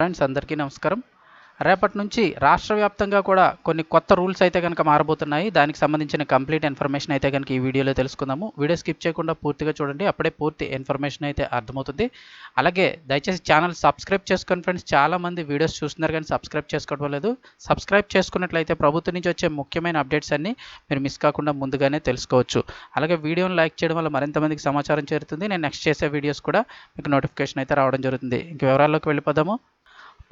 Friends అందరికీ నమస్కారం. రేపటి నుంచి రాష్ట్ర వ్యాప్తంగా కూడా కొన్ని కొత్త రూల్స్ అయితే కనుక మారబోతున్నాయి. దానికి సంబంధించిన కంప్లీట్ ఇన్ఫర్మేషన్ అయితే కనుక ఈ వీడియోలో తెలుసుకుందాము. వీడియో స్కిప్ చేయకుండా పూర్తిగా చూడండి. అప్పుడే పూర్తి ఇన్ఫర్మేషన్ అయితే అర్థమవుతుంది. అలాగే దయచేసి ఛానల్ సబ్స్క్రైబ్ చేసుకోండి ఫ్రెండ్స్ చాలామంది వీడియోస్ చూస్తున్నారు కానీ సబ్స్క్రైబ్ చేసుకోవడం లేదు. సబ్స్క్రైబ్ చేసుకున్నట్లయితే ప్రభుత్వం నుంచి వచ్చే ముఖ్యమైన అప్డేట్స్ అన్ని మీరు మిస్ కాకుండా ముందుగానే తెలుసుకోవచ్చు. అలాగే వీడియోని లైక్ చేయడం వల్ల మరింత మందికి సమాచారం చేరుతుంది. నేను నెక్స్ట్ చేసే వీడియోస్ కూడా మీకు నోటిఫికేషన్ అయితే రావడం జరుగుతుంది. ఇంక వివరాల్లోకి వెళ్ళిపోదాము.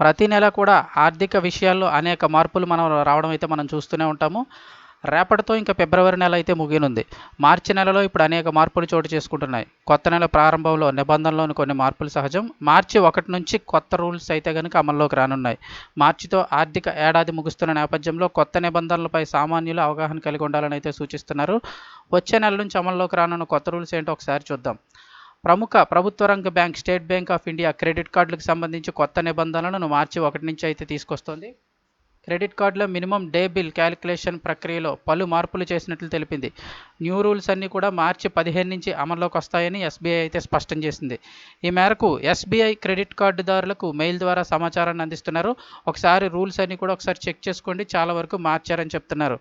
ప్రతి నెల కూడా ఆర్థిక విషయాల్లో అనేక మార్పులు మనం రావడం అయితే మనం చూస్తూనే ఉంటాము. రేపటితో ఇంకా ఫిబ్రవరి నెల అయితే ముగినుంది మార్చి నెలలో ఇప్పుడు అనేక మార్పులు చోటు చేసుకుంటున్నాయి. కొత్త నెల ప్రారంభంలో నిబంధనలోని కొన్ని మార్పులు సహజం. మార్చి ఒకటి నుంచి కొత్త రూల్స్ అయితే కనుక అమల్లోకి రానున్నాయి. మార్చితో ఆర్థిక ఏడాది ముగుస్తున్న నేపథ్యంలో కొత్త నిబంధనలపై సామాన్యులు అవగాహన కలిగి ఉండాలని అయితే సూచిస్తున్నారు. వచ్చే నెల నుంచి అమల్లోకి రానున్న కొత్త రూల్స్ ఏంటో ఒకసారి చూద్దాం. ప్రముఖ ప్రభుత్వ రంగ bank State Bank of India credit కార్డులకు సంబంధించి కొత్త నిబంధనలను మార్చి ఒకటి నుంచి అయితే తీసుకొస్తోంది. క్రెడిట్ కార్డులో మినిమం డే బిల్ క్యాలిక్యులేషన్ ప్రక్రియలో పలు మార్పులు చేసినట్లు తెలిపింది. న్యూ రూల్స్ అన్నీ కూడా మార్చి పదిహేను నుంచి అమల్లోకి వస్తాయని ఎస్బీఐ అయితే స్పష్టం చేసింది. ఈ మేరకు ఎస్బీఐ క్రెడిట్ కార్డుదారులకు మెయిల్ ద్వారా సమాచారాన్ని అందిస్తున్నారు. ఒకసారి రూల్స్ అన్నీ కూడా ఒకసారి చెక్ చేసుకోండి. చాలా వరకు మార్చారని చెప్తున్నారు.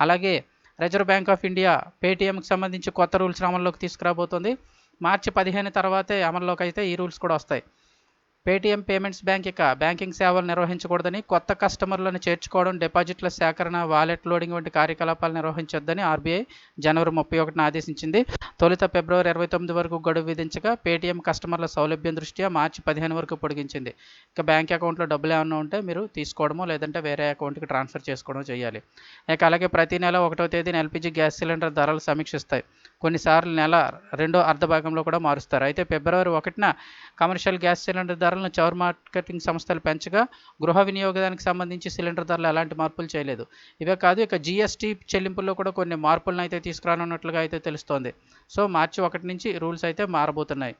అలాగే రిజర్వ్ బ్యాంక్ ఆఫ్ ఇండియా పేటీఎంకి సంబంధించి కొత్త రూల్స్ అమల్లోకి తీసుకురాబోతోంది. మార్చి పదిహేను తర్వాతే అమల్లోకి అయితే ఈ రూల్స్ కూడా వస్తాయి. పేటీఎం పేమెంట్స్ బ్యాంక్ ఇక బ్యాంకింగ్ సేవలు నిర్వహించకూడదని కొత్త కస్టమర్లను చేర్చుకోవడం డిపాజిట్ల సేకరణ వాలెట్ లోడింగ్ వంటి కార్యకలాపాలు నిర్వహించొద్దని ఆర్బీఐ జనవరి ముప్పై ఒకటిన ఆదేశించింది. తొలుత ఫిబ్రవరి ఇరవై తొమ్మిది వరకు గడువు విధించగా పేటీఎం కస్టమర్ల సౌలభ్యం దృష్ట్యా మార్చి పదిహేను వరకు పొడిగించింది. ఇక బ్యాంక్ అకౌంట్లో డబ్బులు ఏమన్నా ఉంటే మీరు తీసుకోవడమో లేదంటే వేరే అకౌంట్కి ట్రాన్స్ఫర్ చేసుకోవడం చేయాలి. ఇక అలాగే ప్రతి నెల ఒకటో తేదీన ఎల్పిజి గ్యాస్ సిలిండర్ ధరలు సమీక్షిస్తాయి. కొన్నిసార్లు నెల రెండో అర్ధ భాగంలో కూడా మారుస్తారు. అయితే ఫిబ్రవరి ఒకటిన కమర్షియల్ గ్యాస్ సిలిండర్ ధరలను చౌర్ మార్కెటింగ్ సంస్థలు పెంచగా గృహ వినియోగానికి సంబంధించి సిలిండర్ ధరలు ఎలాంటి మార్పులు చేయలేదు. ఇవే కాదు ఇక జీఎస్టీ చెల్లింపుల్లో కూడా కొన్ని మార్పులను అయితే తీసుకురానున్నట్లుగా అయితే తెలుస్తోంది. సో మార్చి ఒకటి నుంచి రూల్స్ అయితే మారబోతున్నాయి.